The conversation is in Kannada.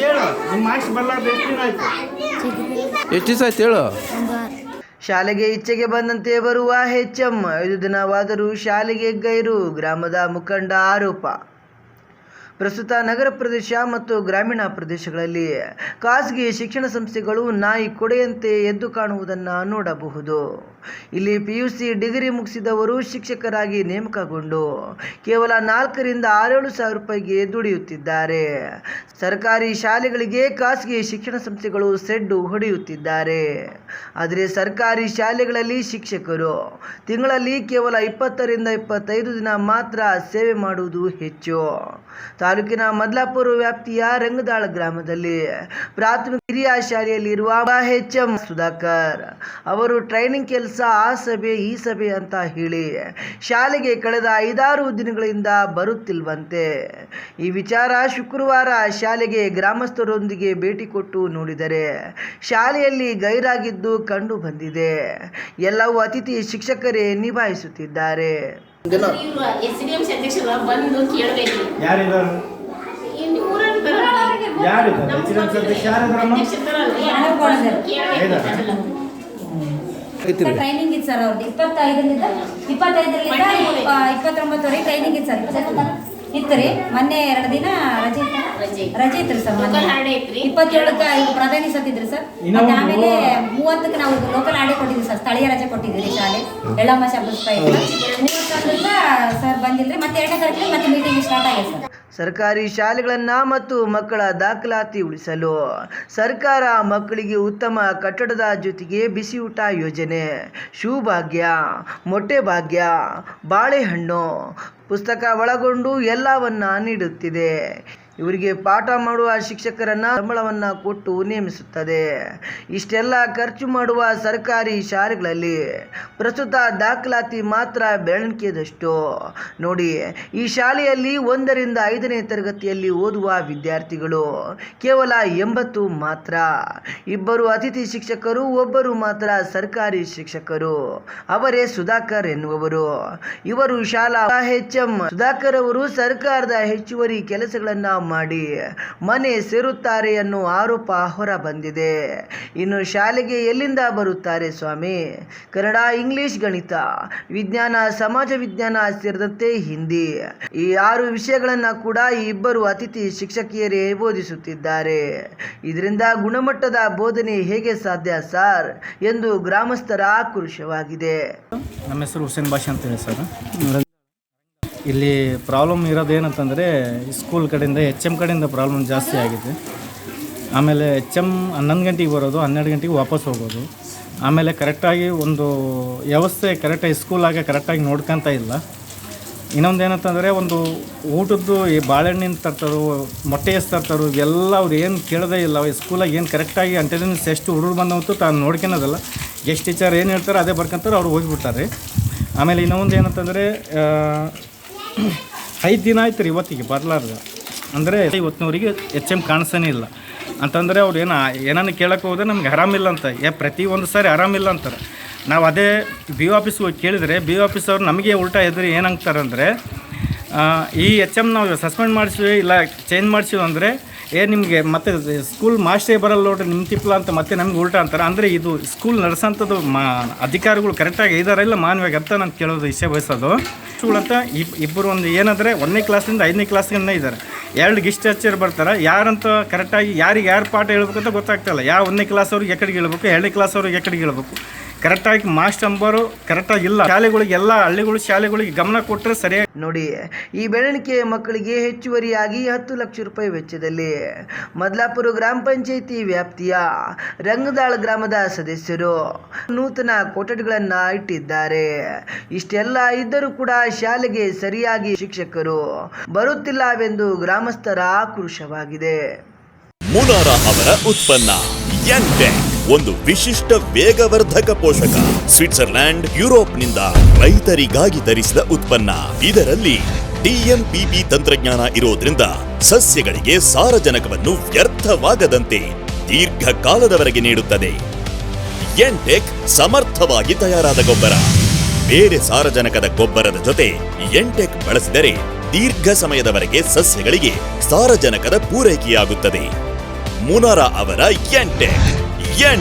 ಹೇಳು ನಿಮ್ಮ ಮಾರ್ಕ್ಸ್ ಬರ್ಲಾರ್ದು ಎಷ್ಟು ದಿನ ಆಯ್ತು? ಎಷ್ಟು ದಿವಸ ಆಯ್ತು ಹೇಳು? ಶಾಲೆಗೆ ಇಚ್ಛೆಗೆ ಬಂದಂತೆ ಬರುವ ಹೆಚ್ಚಮ್ಮ ಐದು ದಿನವಾದರೂ ಶಾಲೆಗೆ ಗೈರು ಗ್ರಾಮದ ಮುಖಂಡ ಆರೋಪ. ಪ್ರಸ್ತುತ ನಗರ ಪ್ರದೇಶ ಮತ್ತು ಗ್ರಾಮೀಣ ಪ್ರದೇಶಗಳಲ್ಲಿ ಖಾಸಗಿ ಶಿಕ್ಷಣ ಸಂಸ್ಥೆಗಳು ನಾಯಿ ಕೊಡೆಯಂತೆ ಎದ್ದು ಕಾಣುವುದನ್ನು ನೋಡಬಹುದು. ಇಲ್ಲಿ ಪಿ ಯು ಸಿ ಡಿಗ್ರಿ ಮುಗಿಸಿದವರು ಶಿಕ್ಷಕರಾಗಿ ನೇಮಕಗೊಂಡು ಕೇವಲ ನಾಲ್ಕರಿಂದ ಆರೇಳು ಸಾವಿರ ರೂಪಾಯಿಗೆ ದುಡಿಯುತ್ತಿದ್ದಾರೆ. ಸರ್ಕಾರಿ ಶಾಲೆಗಳಿಗೆ ಖಾಸಗಿ ಶಿಕ್ಷಣ ಸಂಸ್ಥೆಗಳು ಸೆಡ್ಡು ಹೊಡೆಯುತ್ತಿದ್ದಾರೆ. ಆದರೆ ಸರ್ಕಾರಿ ಶಾಲೆಗಳಲ್ಲಿ ಶಿಕ್ಷಕರು ತಿಂಗಳಲ್ಲಿ ಕೇವಲ ಇಪ್ಪತ್ತರಿಂದ ಇಪ್ಪತ್ತೈದು ದಿನ ಮಾತ್ರ ಸೇವೆ ಮಾಡುವುದು ಹೆಚ್ಚು. ತಾಲೂಕಿನ ಮದ್ಲಾಪುರ ವ್ಯಾಪ್ತಿಯ ರಂಗದಾಳ ಗ್ರಾಮದಲ್ಲಿ ಪ್ರಾಥಮಿಕ ಹಿರಿಯ ಶಾಲೆಯಲ್ಲಿರುವ ಎಚ್ ಎಂ ಸುಧಾಕರ್ ಅವರು ಟ್ರೈನಿಂಗ್ ಕೆಲಸ ಆ ಸಭೆ, ಈ ಸಭೆ ಅಂತ ಹೇಳಿ ಶಾಲೆಗೆ ಕಳೆದ ಐದಾರು ದಿನಗಳಿಂದ ಬರುತ್ತಿಲ್ವಂತೆ. ಈ ವಿಚಾರ ಶುಕ್ರವಾರ ಶಾಲೆಗೆ ಗ್ರಾಮಸ್ಥರೊಂದಿಗೆ ಭೇಟಿ ಕೊಟ್ಟು ನೋಡಿದರೆ ಶಾಲೆಯಲ್ಲಿ ಗೈರಾಗಿದ್ದು ಕಂಡು ಬಂದಿದೆ. ಎಲ್ಲವೂ ಅತಿಥಿ ಶಿಕ್ಷಕರೇ ನಿಭಾಯಿಸುತ್ತಿದ್ದಾರೆ. ಟ್ರೈನಿಂಗ್ ಇತ್ತು ಸರ್ ಅವ್ರದ್ದು. ಇಪ್ಪತ್ತೈದರಿಂದ ಇಪ್ಪತ್ತೈದರಿಂದ ಇಪ್ಪ- ಇಪ್ಪತ್ತೊಂಬತ್ತುವರೆಗೆ ಟ್ರೈನಿಂಗ್ ಇತ್ತು ಸರ್. ಇತ್ತು ರೀ. ಮೊನ್ನೆ ಎರಡು ದಿನ ರಜೆ ಇತ್ತು. ರಜೆ. ಇತ್ತು. ಸರ್ ಇಪ್ಪತ್ತೇಳಕ್ಕ ಈಗ ಪ್ರಧಾನಿ ಸತ್ತಿದ್ರಿ ಸರ್. ಮತ್ತೆ ಆಮೇಲೆ ಮೂವತ್ತಕ್ಕೆ ನಾವು ಲೋಕಲ್ ಆಡೆ ಕೊಟ್ಟಿದ್ವಿ ಸರ್. ಸ್ಥಳೀಯ ರಜೆ ಕೊಟ್ಟಿದ್ದೀರಿ ಶಾಲೆ. ಎಳ್ಳಮ್ಮ ಶಬ್ಬಸ್ ಮೂವತ್ತೊಂದರಿಂದ ಸರ್ ಬಂದಿಲ್ರಿ. ಮತ್ತೆ ಎರಡನೇ ತಾರೀಕಿಗೆ ಮತ್ತೆ ಮೀಟಿಂಗ್ ಸ್ಟಾರ್ಟ್ ಆಗಿದೆ ಸರ್. ಸರ್ಕಾರಿ ಶಾಲೆಗಳನ್ನು ಮತ್ತು ಮಕ್ಕಳ ದಾಖಲಾತಿ ಉಳಿಸಲು ಸರ್ಕಾರ ಮಕ್ಕಳಿಗೆ ಉತ್ತಮ ಕಟ್ಟಡದ ಜೊತೆಗೆ ಬಿಸಿಯೂಟ ಯೋಜನೆ. ಶೂ ಭಾಗ್ಯ ಮೊಟ್ಟೆ ಭಾಗ್ಯ, ಬಾಳೆಹಣ್ಣು, ಪುಸ್ತಕ ಒಳಗೊಂಡು ಎಲ್ಲವನ್ನ ನೀಡುತ್ತಿದೆ. ಇವರಿಗೆ ಪಾಠ ಮಾಡುವ ಶಿಕ್ಷಕರನ್ನ ಸಂಬಳವನ್ನ ಕೊಟ್ಟು ನೇಮಿಸುತ್ತದೆ. ಇಷ್ಟೆಲ್ಲ ಖರ್ಚು ಮಾಡುವ ಸರ್ಕಾರಿ ಶಾಲೆಗಳಲ್ಲಿ ಪ್ರಸ್ತುತ ದಾಖಲಾತಿ ಮಾತ್ರ ಬೆಳವಣಿಗೆದಷ್ಟು ನೋಡಿ, ಈ ಶಾಲೆಯಲ್ಲಿ ಒಂದರಿಂದ ಐದನೇ ತರಗತಿಯಲ್ಲಿ ಓದುವ ವಿದ್ಯಾರ್ಥಿಗಳು ಕೇವಲ ಎಂಬತ್ತು ಮಾತ್ರ. ಇಬ್ಬರು ಅತಿಥಿ ಶಿಕ್ಷಕರು, ಒಬ್ಬರು ಮಾತ್ರ ಸರ್ಕಾರಿ ಶಿಕ್ಷಕರು. ಅವರೇ ಸುಧಾಕರ್ ಎನ್ನುವರು ಇವರು ಶಾಲಾ ಎಚ್ ಎಂ ಸುಧಾಕರ್ ಅವರು ಸರ್ಕಾರದ ಹೆಚ್ಚುವರಿ ಕೆಲಸಗಳನ್ನ ಮಾಡಿ ಮನೆ ಸೇರುತ್ತಾರೆ ಎನ್ನುವ ಆರೋಪ ಹೊರ ಬಂದಿದೆ ಇನ್ನು ಶಾಲೆಗೆ ಎಲ್ಲಿಂದ ಬರುತ್ತಾರೆ ಸ್ವಾಮಿ? ಕನ್ನಡ, ಇಂಗ್ಲಿಷ್, ಗಣಿತ, ವಿಜ್ಞಾನ, ಸಮಾಜ ವಿಜ್ಞಾನ ಸೇರಿದಂತೆ ಹಿಂದಿ. ಈ ಆರು ವಿಷಯಗಳನ್ನ ಕೂಡ ಈ ಇಬ್ಬರು ಅತಿಥಿ ಶಿಕ್ಷಕಿಯರೇ ಬೋಧಿಸುತ್ತಿದ್ದಾರೆ. ಇದರಿಂದ ಗುಣಮಟ್ಟದ ಬೋಧನೆ ಹೇಗೆ ಸಾಧ್ಯ ಸರ್? ಎಂದು ಗ್ರಾಮಸ್ಥರ ಆಕ್ರೋಶವಾಗಿದೆ. ನಮ್ಮ ಹೆಸರು ಹುಸೇನ್ ಭಾಷೆ ಅಂತ ಹೇಳಿ ಸರ್. ಇಲ್ಲಿ ಪ್ರಾಬ್ಲಮ್ ಇರೋದು ಏನಂತಂದರೆ ಸ್ಕೂಲ್ ಕಡೆಯಿಂದ ಎಚ್ ಎಂ ಕಡೆಯಿಂದ ಪ್ರಾಬ್ಲಮ್ ಜಾಸ್ತಿ ಆಗಿದೆ. ಆಮೇಲೆ ಎಚ್ ಎಂ ಹನ್ನೊಂದು ಗಂಟೆಗೆ ಬರೋದು, ಹನ್ನೆರಡು ಗಂಟೆಗೆ ವಾಪಸ್ ಹೋಗೋದು. ಆಮೇಲೆ ಕರೆಕ್ಟಾಗಿ ಒಂದು ವ್ಯವಸ್ಥೆ ಕರೆಕ್ಟಾಗಿ ಆಗ ಕರೆಕ್ಟಾಗಿ ನೋಡ್ಕೊತ ಇಲ್ಲ. ಇನ್ನೊಂದು ಏನಂತಂದರೆ, ಒಂದು ಊಟದ್ದು ಈ ಬಾಳೆಹಣ್ಣಿನ ತರ್ತಾರೋ, ಮೊಟ್ಟೆ ಎಷ್ಟು ತರ್ತಾರೋ ಇವೆಲ್ಲ ಅವ್ರು ಏನು ಕೇಳದೇ ಇಲ್ಲ. ಸ್ಕೂಲಾಗ ಏನು ಕರೆಕ್ಟಾಗಿ ಅಟೆಂಡೆನ್ಸ್ ಎಷ್ಟು ಹುಡುಗರು ಬಂದವಂತು ತಾನು ನೋಡ್ಕೊಳೋದಲ್ಲ. ಗೆಸ್ಟ್ ಟೀಚರ್ ಏನು ಹೇಳ್ತಾರೋ ಅದೇ ಬರ್ಕೊಂತಾರೆ, ಅವ್ರು ಹೋಗಿಬಿಡ್ತಾರೆ. ಆಮೇಲೆ ಇನ್ನೊಂದು ಏನಂತಂದರೆ ಐದು ದಿನ ಆಯ್ತು ರೀ ಇವತ್ತಿಗೆ ಬರಲಾರ್ದು. ಅಂದರೆ ಇವತ್ತಿನವರಿಗೆ ಎಚ್ ಎಂ ಕಾಣಿಸ್ತಾನೆ ಇಲ್ಲ. ಅಂತಂದರೆ ಅವ್ರು ಏನು ಏನನ್ನು ಕೇಳಕ್ಕೆ ಹೋದ್ರೆ ನಮ್ಗೆ ಆರಾಮಿಲ್ಲ ಅಂತ. ಯಾ ಪ್ರತಿ ಒಂದು ಸಾರಿ ಆರಾಮಿಲ್ಲ ಅಂತಾರೆ. ನಾವು ಅದೇ ಬಿ ಒ ಆಫೀಸ್ಗೆ ಹೋಗಿ ಕೇಳಿದರೆ ಬಿ ಆಫೀಸ್ ಅವ್ರು ನಮಗೆ ಉಲ್ಟಾ ಎದುರು ಏನಂತಾರೆ ಅಂದರೆ ಈ ಎಚ್ ಎಂ ನಾವು ಸಸ್ಪೆಂಡ್ ಮಾಡಿಸಿವಿ, ಇಲ್ಲ ಚೇಂಜ್ ಮಾಡಿಸಿವಿ ಅಂದರೆ, ಏ, ನಿಮಗೆ ಮತ್ತೆ ಸ್ಕೂಲ್ ಮಾಸ್ಟ್ರೇ ಬರಲ್ಲ ನೋಡ್ರಿ ನಿಮ್ಮ ತಿಪ್ಪಲ ಅಂತ ಮತ್ತೆ ನಮ್ಗೆ ಉಲ್ಟಾ ಅಂತಾರೆ. ಅಂದರೆ ಇದು ಸ್ಕೂಲ್ ನಡೆಸೋಂಥದ್ದು ಮಾ ಅಧಿಕಾರಿಗಳು ಕರೆಕ್ಟಾಗಿ ಇದ್ದಾರೆ ಇಲ್ಲ ಮಾನ್ಯವಾಗಿ ಅಂತ ನಾನು ಕೇಳೋದು ಇಷ್ಟೇ ಬಯಸೋದು. ಅಂತ ಇಬ್ ಇಬ್ಬರು ಒಂದು ಏನಂದರೆ ಒಂದನೇ ಕ್ಲಾಸಿಂದ ಐದನೇ ಕ್ಲಾಸ್ಗಿಂದ ಇದ್ದಾರೆ. ಎರಡು ಗಿಸ್ಟ್ ಟೀಚರ್ ಬರ್ತಾರೆ. ಯಾರಂತ ಕರೆಕ್ಟಾಗಿ ಯಾರಿಗೆ ಯಾರು ಪಾಠ ಹೇಳ್ಬೇಕಂತ ಗೊತ್ತಾಗ್ತಾಯಿಲ್ಲ ಯಾವ ಒಂದನೇ ಕ್ಲಾಸ್ ಅವ್ರಿಗೆ ಎಕಡೆಗೆ ಹೇಳ್ಬೇಕು, ಎರಡನೇ ಕ್ಲಾಸ್ ಅವ್ರಿಗೆ ಎಕಡೆಗೆ ಹೇಳ್ಬೇಕು. ಕರೆಕ್ಟಾಗಿ ಮಾಸ್ಟರ್ ಅಂಬರು ಕರೆಕ್ಟಾಗಿ ಇಲ್ಲ. ಶಾಲೆಗಳಿಗೆ ಎಲ್ಲ ಹಳ್ಳಿಗಳು ಶಾಲೆಗಳಿಗೆ ಗಮನ ಕೊಟ್ಟರೆ ಸರಿಯಾಗಿ ನೋಡಿ ಈ ಬೆಳವಣಿಗೆ ಮಕ್ಕಳಿಗೆ ಹೆಚ್ಚುವರಿಯಾಗಿ ಹತ್ತು ಲಕ್ಷ ರೂಪಾಯಿ ವೆಚ್ಚದಲ್ಲಿ ಮದ್ಲಾಪುರ ಗ್ರಾಮ ಪಂಚಾಯಿತಿ ವ್ಯಾಪ್ತಿಯ ರಂಗದಾಳ ಗ್ರಾಮದ ಸದಸ್ಯರು ನೂತನ ಕೊಠಡಿಗಳನ್ನ ಇಟ್ಟಿದ್ದಾರೆ. ಇಷ್ಟೆಲ್ಲ ಇದ್ದರೂ ಕೂಡ ಶಾಲೆಗೆ ಸರಿಯಾಗಿ ಶಿಕ್ಷಕರು ಬರುತ್ತಿಲ್ಲವೆಂದು ಗ್ರಾಮಸ್ಥರ ಆಕ್ರೋಶವಾಗಿದೆ. ಮುನಾರ ಅವರ ಉತ್ಪನ್ನ ಒಂದು ವಿಶಿಷ್ಟ ವೇಗವರ್ಧಕ ಪೋಷಕ. ಸ್ವಿಟ್ಜರ್ಲ್ಯಾಂಡ್ ಯುರೋಪ್ನಿಂದ ರೈತರಿಗಾಗಿ ತರಿಸಿದ ಉತ್ಪನ್ನ. ಇದರಲ್ಲಿ ಡಿಎಂಪಿಪಿ ತಂತ್ರಜ್ಞಾನ ಇರೋದ್ರಿಂದ ಸಸ್ಯಗಳಿಗೆ ಸಾರಜನಕವನ್ನು ವ್ಯರ್ಥವಾಗದಂತೆ ದೀರ್ಘಕಾಲದವರೆಗೆ ನೀಡುತ್ತದೆ. ಎಂಟೆಕ್ ಸಮರ್ಥವಾಗಿ ತಯಾರಾದ ಗೊಬ್ಬರ. ಬೇರೆ ಸಾರಜನಕದ ಗೊಬ್ಬರದ ಜೊತೆ ಎಂಟೆಕ್ ಬಳಸಿದರೆ ದೀರ್ಘ ಸಮಯದವರೆಗೆ ಸಸ್ಯಗಳಿಗೆ ಸಾರಜನಕದ ಪೂರೈಕೆಯಾಗುತ್ತದೆ. ಮುನಾರಾ ಅವರ ಎಂಟೆಕ್